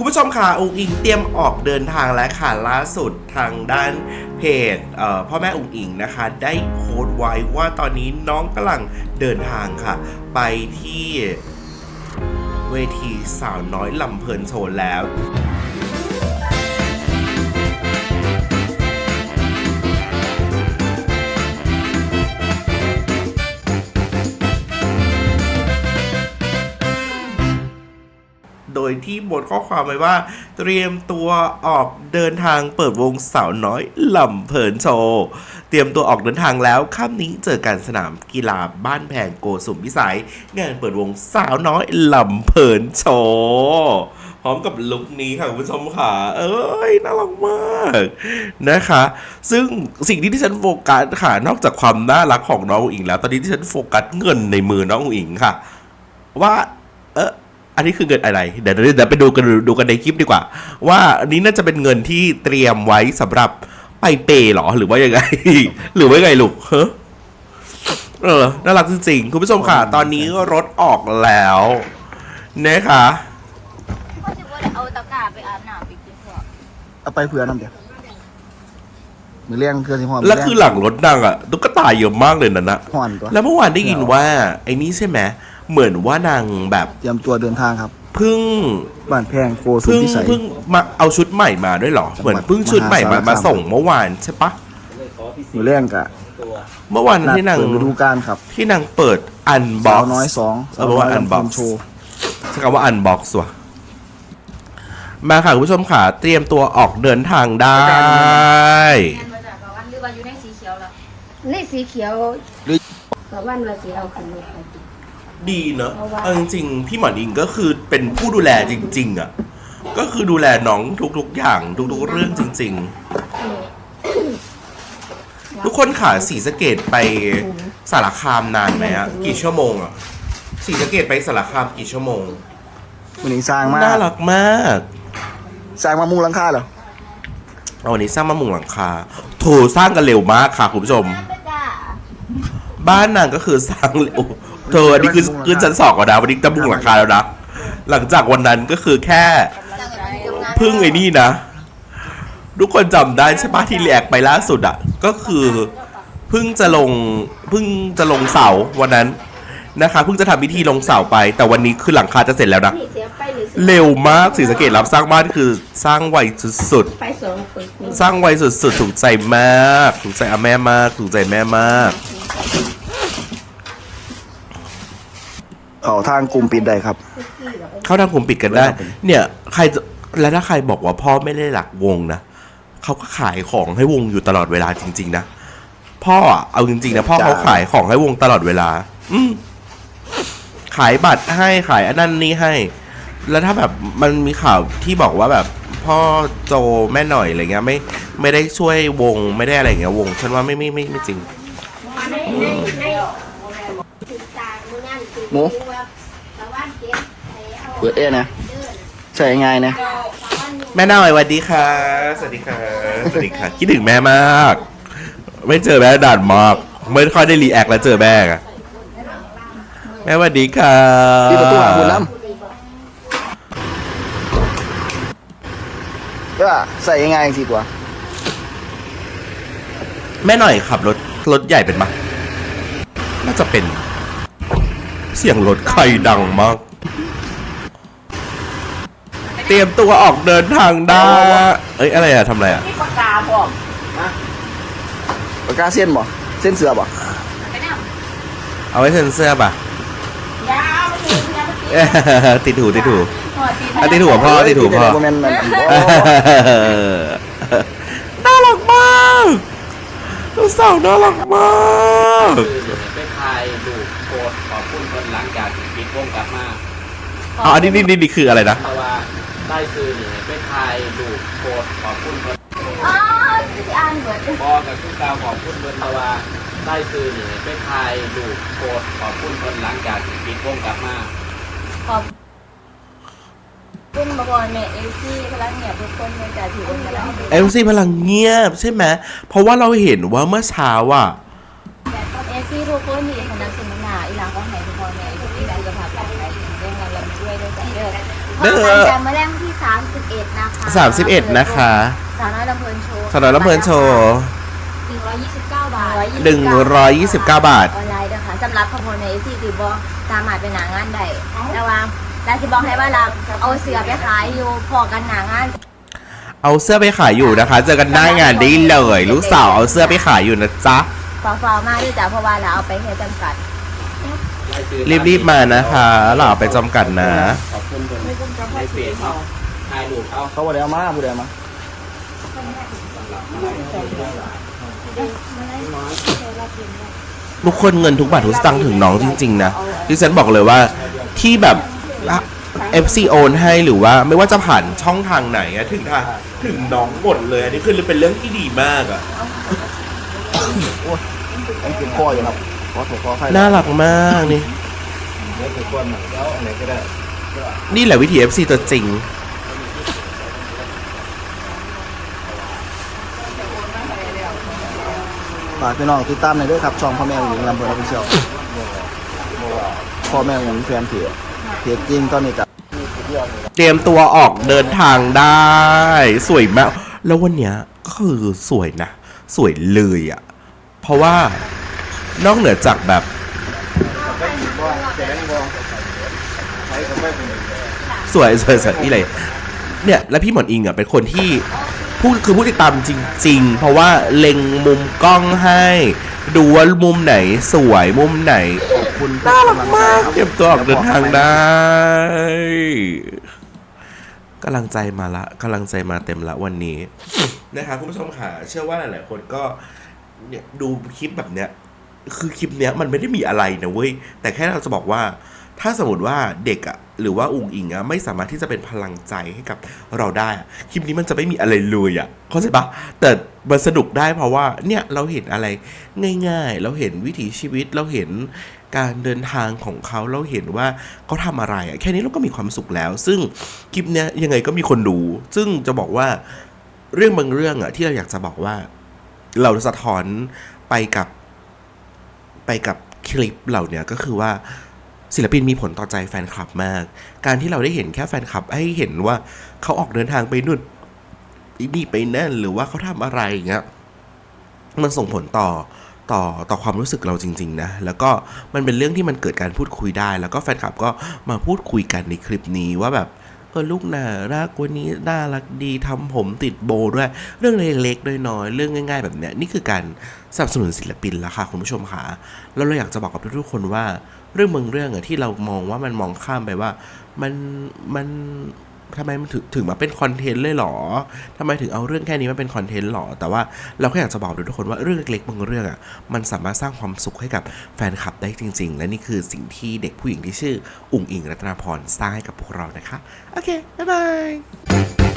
คุณผู้ชมค่ะอุงอิงเตรียมออกเดินทางแล้วค่ะล่าสุดทางด้านเพจเพ่อแม่อุงอิงนะคะ ได้โพสต์ไว้ว่าตอนนี้น้องกำลังเดินทางค่ะ ไปที่เวทีสาวน้อยลำเพลินโชว์แล้ว ยที่บทข้อความไว้ว่า เตรียมตัวออกเดินทางเปิดวงสาวน้อยลำเพลินโชว์เตรียมตัวออกเดินทางแล้วค่ำนี้เจอกันสนามกีฬาบ้านแพงโกสุมพิสัย งานเปิดวงสาวน้อยลำเพลินโชว์พร้อมกับลุคนี้ค่ะคุณผู้ชมค่ะ เอ้ยน่ารักมากนะคะ ซึ่งสิ่งที่ที่ฉันโฟกัสค่ะ นอกจากความน่ารักของน้องอุ๋งอิงแล้ว ตอนนี้ที่ฉันโฟกัสเงินในมือน้องอุ๋งอิงค่ะ ว่า เออ อันนี้คือเงินอะไร เดี๋ยวเดี๋ยวไปดูกันดูกันในคลิปดีกว่า ว่าอันนี้น่าจะเป็นเงินที่เตรียมไว้สำหรับไปเปย์เหรอหรือว่ายังไง หรือว่ายังไงลูกเฮ้อเออน่ารักจริงๆคุณผู้ชมค่ะ ตอนนี้รถออกแล้วนะคะเขาจะว่าเอาตะกร้าไปอาบน้ำไปกินพวกเอาไปเผื่อน้ำเดียวมือเลี้ยงเครือสิหอมแล้วคือหลังรถดังอะตุ๊กตาเยอะมากเลยนะนะห่อนตัวแล้วเมื่อวานได้ยินว่าไอ้นี่ใช่ไหม เหมือนว่านางแบบเตรียมตัวเดินทางครับเพึ่งบ้านแพงโกสุมเพิ่งพิสัย เพิ่งมาเอาชุดใหม่มาด้วยเหรอจังหวัดเหมือนเพิ่งชุดใหม่มามหาสารคามมาส่งเมื่อวานใช่ปะมือเลี้ยงกะเมื่อวานนัดที่นางเปิดฤดูกาลครับที่นางเปิดอันบ็สาอกวน้อยสองเออเพราะว่าสอันบ็อกลำเพลิโชว์ ใช้คำว่าอันบ็อกซ์ว่ะ มาค่ะคุณผู้ชมค่ะ เตรียมตัวออกเดินทางได้แม่นมาจากประวันหรือว่าอยู่ในสีเขียวแล้วในสีเขียวเพราะวันว่าสีเอาขึ้นรถไป ดีเนอะเพราะว่าเอาจริงๆ พี่หมอนอิงก็คือเป็นผู้ดูแลจริง ๆ อะ ก็คือดูแลน้องทุกๆ อย่างทุกๆ เรื่องจริง ๆ ทุกคนขาสีสะเกตไปสารคามนานไหมอะกี่ชั่วโมงอะสีสะเกตไปสารคามกี่ชั่วโมงมันนี้สร้างมาน่ารักมาก สร้างมามุงหลังคาเหรอเอาวันนี้สร้างมามุงหลังคาโถสร้างกันเร็วมากค่ะคุณผู้ชมแม่นจ้าบ้านนางก็คือสร้างเร็ว เธออันนี้คือคือชั้นสองก่อนนะวันนี้จะมุงหลังคาแล้วนะหลังจากวันนั้นก็คือแค่พึ่งไอ้นี่นะ ทุกคนจำได้ใช่ปะที่เรียกไปล่าสุดอะ ก็คือเพิ่งจะลงเพิ่งจะลงเสาวันนั้นนะคะเพิ่งจะทำพิธีลงเสาไป แต่วันนี้คือหลังคาจะเสร็จแล้วนะนี่เสียไปหรือเสียเร็วมากสีสะเกตรับสร้างบ้านคือสร้างไวสุดไปสองคนนี่ๆสร้างไวสุดๆถูกใจมาก ถูกใจอาแม่มาก ถูกใจแม่มาก เขาทางกลุ่มปิดได้ครับ เข้าทางกลุ่มปิดกันได้ เนี่ย ใครจะแล้วถ้าใครบอกว่าพ่อไม่ได้หลักวงนะเขาก็ขายของให้วงอยู่ตลอดเวลาจริง ๆ นะพ่ออะเอาจริงๆนะพ่อเขาขายของให้วงตลอดเวลา อืมขายบัตรให้ขายอันนั้นนี่ให้ แล้วถ้าแบบมันมีข่าวที่บอกว่าแบบ พ่อโจแม่หน่อยอะไรเงี้ย ไม่ ไม่ได้ช่วยวงไม่ได้อะไรเงี้ยวง ฉันว่าไม่ไม่ไม่ไม่จริงในในในติดตามือนั่นคือ หมูว่าตะวันเก็บให้เอาเปิดเอ้นะใช่ง่ายนะ แม่หน่อยสวัสดีค่ะ สวัสดีค่ะ สวัสดีค่ะ คิดถึงแม่มาก ไม่เจอแม่ด่านมาก ไม่ค่อยได้รีแอคแล้วเจอแม่อะแม่สวัสดีค่ะที่ประตูหาคุณน้ำก็ใส่ง่ายๆสิตัวแม่หน่อยขับรถรถใหญ่เป็นปะน่าจะเป็น เสียงรถใครดังมาก เตรียมตัวออกเดินทางได้เอ้ยอะไรอะทำอะไรอะนี่ปากกาพร้อมปากกาเส้นบ่เส้นเสือบ่ไปนั่งเอาไว้เซ็นเสื้อปะยาวไปถึงยาวไปถึงเอ้ยติดหูติดหู หัวตีอะติดหูพ่อติดหูพ่อ โมเมนต์มันน่ารักมากลูกสาวน่ารักมาก จากปิดวงกลับมาอ๋ออันนี้นี่นี่นี่คืออะไรนะ เพราะว่าได้ซื้อนี่ไปทายดูโคตรขอบคุณคนอ๋อที่อ่านเบิดบอกกับคุณกาวขอบคุณเบิร์เพราะว่าได้ซื้อนี่ไปทายดูโคตรขอบคุณคนหลังจากปิดวงกลับมาขอบคุณมาก่อนแม่เอซี่พลังเงียบทุกคนในใจถือว่าพลังเอลซีพลังเงียบใช่ไหม เพราะว่าเราเห็นว่าเมื่อเช้าอะ เอซี่ทุกคนที่คณะสมนาอีหลังก็ให้ทุก คนแม่ทุกที่ได้จะพาไปเรื่องงานเราช่วยด้วยกันเด้อพอกันจะมาแรงที่สามสิ31 นะคะ31นะคะสาวน้อยลำเพลินโชว์สนอยลำเพลินโชว์ 129 บาท 129 บาท ออนไลน์ด้วยค่ะสำหรับขบวนในที่ติบอสามารถเป็นหนางานได้แต่ว่าแต่สิบอกให้ว่าเราเอาเสือไปขายอยู่พอกันหนางาน เอาเสื้อไปขายอยู่นะคะ เจอกันหน้างานได้เลย ลูกสาวเอาเสื้อไปขายอยู่นะจ๊ะฟาวๆมากด้วยจ้ะเพราะว่าเราเอาไปแค่จำกัด รีบๆมานะคะเราเอาไปจำกัดนะ ขอบคุณคนในเฟซเขาถ่ายรูปเขาเขาบ่ได้เอามาบ่ได้เอามาทุกคนเงินทุกบาททุกสตางค์ถึงน้องจริง ๆ นะดิฉันบอกเลยว่าที่แบบ FC โอนให้หรือว่าไม่ว่าจะผ่านช่องทางไหนอะถึงทางถึงน้องหมดเลย อันนี้คือเป็นเรื่องที่ดีมากอะยังกินคออยู่ครับ ขอโทษขอให้น่ารักมากนี่เดี๋ยวคือคนแล้วอันไหนก็ได้ นี่แหละวิถี FC ตัวจริง ฝากพี่น้องติดตามหน่อยด้วยครับช่องพ่อแม่หญิงลำเพลินออฟฟิเชียลพ่อแม่หญิงแฟนเพจเพจจริงตอนนี้จะเตรียมตัวออกเดินทางได้ สวยมาก แล้ววันเนี้ยก็คือสวยนะ สวยเลยอะเพราะว่า นอกเหนือจากแบบสวยสวยสวยนี่เลยเนี่ยแล้วพี่หมอนอิงอะเป็นคนที่ผู้คือผู้ติดตามจริง ๆ เพราะว่าเล็งมุมกล้องให้ ดูว่ามุมไหนสวยมุมไหนคุณน่ารักมากเก็บตัวออกเดินทางได้กำลังใจมาละกำลังใจมาเต็มละวันนี้นะคะคุณผู้ชมค่ะเชื่อว่าหลายๆคนก็เนี่ยดูคลิปแบบเนี้ย คือคลิปเนี้ยมันไม่ได้มีอะไรนะเว้ย แต่แค่เราจะบอกว่า ถ้าสมมติว่าเด็กอะหรือว่าอุงอิงอะไม่สามารถที่จะเป็นพลังใจให้กับเราได้อะคลิปนี้มันจะไม่มีอะไรเลยอะเข้าใจปะแต่มันสนุกได้เพราะว่าเนี่ยเราเห็นอะไรง่าย ๆ เราเห็นวิถีชีวิตเราเห็นการเดินทางของเขาเราเห็นว่าเขาทำอะไรอะแค่นี้เราก็มีความสุขแล้ว ซึ่งคลิปเนี้ยยังไงก็มีคนดูซึ่งจะบอกว่าเรื่องบางเรื่องอะที่เราอยากจะบอกว่า เราสะท้อนไปกับ ไปกับคลิปเหล่าเนี้ยก็คือว่าศิลปินมีผลต่อใจแฟนคลับมาก การที่เราได้เห็นแค่แฟนคลับให้เห็นว่าเขาออกเดินทางไปนู่นไปนี่ไปนั่นหรือว่าเขาทำอะไรอย่างเงี้ยมันส่งผลต่อต่อต่อความรู้สึกเราจริง ๆ นะ แล้วก็มันเป็นเรื่องที่มันเกิดการพูดคุยได้ แล้วก็แฟนคลับก็มาพูดคุยกันในคลิปนี้ว่าแบบ เออลูกน่ารักวันนี้น่ารักดีทำผมติดโบด้วย เรื่องเล็กๆน้อยๆเรื่องง่าย ๆ แบบเนี้ยนี่คือการสนับสนุนศิลปินแล้วค่ะคุณผู้ชมค่ะแล้วเราอยากจะบอกกับทุกๆคนว่า เรื่องบางเรื่องอะที่เรามองว่ามันมองข้ามไปว่า มันมัน ทำไมมันถึงถึงมาเป็นคอนเทนต์เลยหรอทำไมถึงเอาเรื่องแค่นี้มาเป็นคอนเทนต์หรอ แต่ว่าเราก็อยากจะบอกทุกคนว่าเรื่องเล็กๆบางเรื่องอะ มันสามารถสร้างความสุขให้กับแฟนคลับได้จริง ๆ และนี่คือสิ่งที่เด็กผู้หญิงที่ชื่อ อุ๋งอิงรัตนาพรสร้างให้กับพวกเรานะคะ โอเค บ๊ายบาย